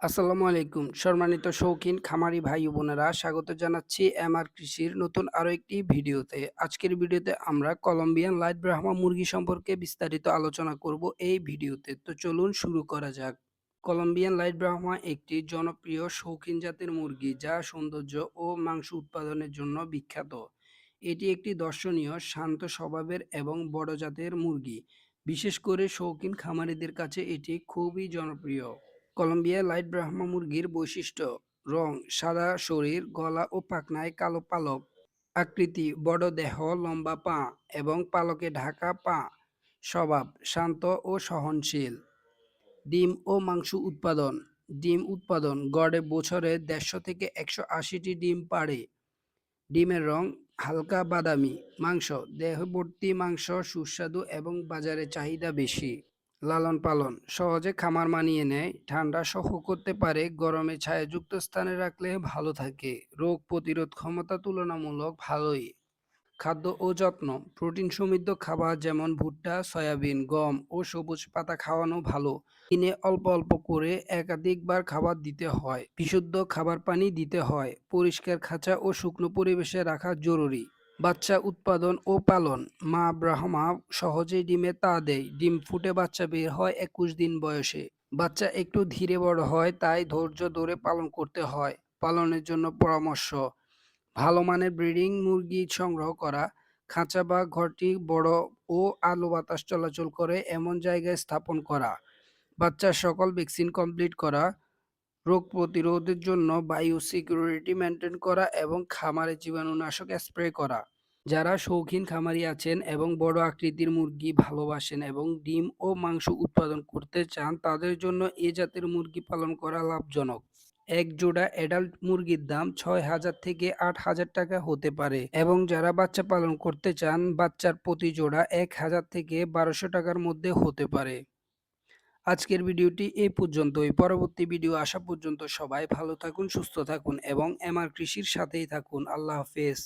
আসসালামু আলাইকুম। সম্মানিত শৌখিন খামারি ভাই বোনেরা, স্বাগত জানাচ্ছি এমআর কৃষির নতুন আরও একটি ভিডিওতে। আজকের ভিডিওতে আমরা কলম্বিয়ান লাইট ব্রাহ্মা মুরগি সম্পর্কে বিস্তারিত আলোচনা করব এই ভিডিওতে। তো চলুন শুরু করা যাক। কলম্বিয়ান লাইট ব্রাহ্মা একটি জনপ্রিয় শৌখিন জাতের মুরগি যা সৌন্দর্য ও মাংস উৎপাদনের জন্য বিখ্যাত। এটি একটি দর্শনীয়, শান্ত স্বভাবের এবং বড় জাতের মুরগি। বিশেষ করে শৌখিন খামারিদের কাছে এটি খুবই জনপ্রিয়। কলম্বিয়া লাইট ব্রাহ্মা মুরগির বৈশিষ্ট্য। রং সাদা, শরীর, গলা ও পাখনায় কালো পালক। আকৃতি, বড় দেহ, লম্বা পা এবং পালকে ঢাকা পা। স্বভাব, শান্ত ও সহনশীল। ডিম ও মাংস উৎপাদন। ডিম উৎপাদন গড়ে বছরে দেড়শো থেকে একশো আশিটি ডিম পাড়ে। ডিমের রং হালকা বাদামি। মাংস, দেহবর্তী মাংস সুস্বাদু এবং বাজারে চাহিদা বেশি। লালন পালন সহজে খামার মানিয়ে নেয়, ঠান্ডা সহ করতে পারে, গরমে ছায়াযুক্ত স্থানে রাখলে ভালো থাকে। রোগ প্রতিরোধ ক্ষমতা তুলনামূলক ভালোই। খাদ্য ও যত্ন। প্রোটিন সমৃদ্ধ খাবার যেমন ভুট্টা, সয়াবিন, গম ও সবুজ পাতা খাওয়ানো ভালো। দিনে অল্প অল্প করে একাধিকবার খাবার দিতে হয়। বিশুদ্ধ খাবার পানি দিতে হয়। পরিষ্কার খাঁচা ও শুকনো পরিবেশে রাখা জরুরি। বাচ্চা উৎপাদন ও পালন। মা ব্রাহ্মা সহজেই ডিমে তা দেয়। ডিম ফুটে বাচ্চা বের হয় একুশ দিন বয়সে। বাচ্চা একটু ধীরে বড় হয়, তাই ধৈর্য ধরে পালন করতে হয়। পালনের জন্য পরামর্শ, ভালো মানের ব্রিডিং, মুরগি সংগ্রহ করা, খাঁচা বা ঘরটি বড় ও আলো বাতাস চলাচল করে এমন জায়গায় স্থাপন করা। বাচ্চার সকল ভ্যাকসিন কমপ্লিট করা রোগ প্রতিরোধের জন্য বায়ু সিকিউরিটি মেনটেন করা এবং খামারে জীবাণুনাশক স্প্রে করা। যারা শৌখিন খামারি আছেন এবং বড় আকৃতির মুরগি ভালোবাসেন এবং ডিম ও মাংস উৎপাদন করতে চান, তাদের জন্য এ জাতের মুরগি পালন করা লাভজনক। এক জোড়া অ্যাডাল্ট মুরগির দাম ছয় হাজার থেকে আট হাজার টাকা হতে পারে এবং যারা বাচ্চা পালন করতে চান, বাচ্চার প্রতি জোড়া এক হাজার থেকে বারোশো টাকার মধ্যে হতে পারে। আজকের ভিডিওটি এই পর্যন্তই। পরবর্তী ভিডিও আসা পর্যন্ত সবাই ভালো থাকুন, সুস্থ থাকুন এবং এমআর কৃষির সাথেই থাকুন। আল্লাহ হাফেজ।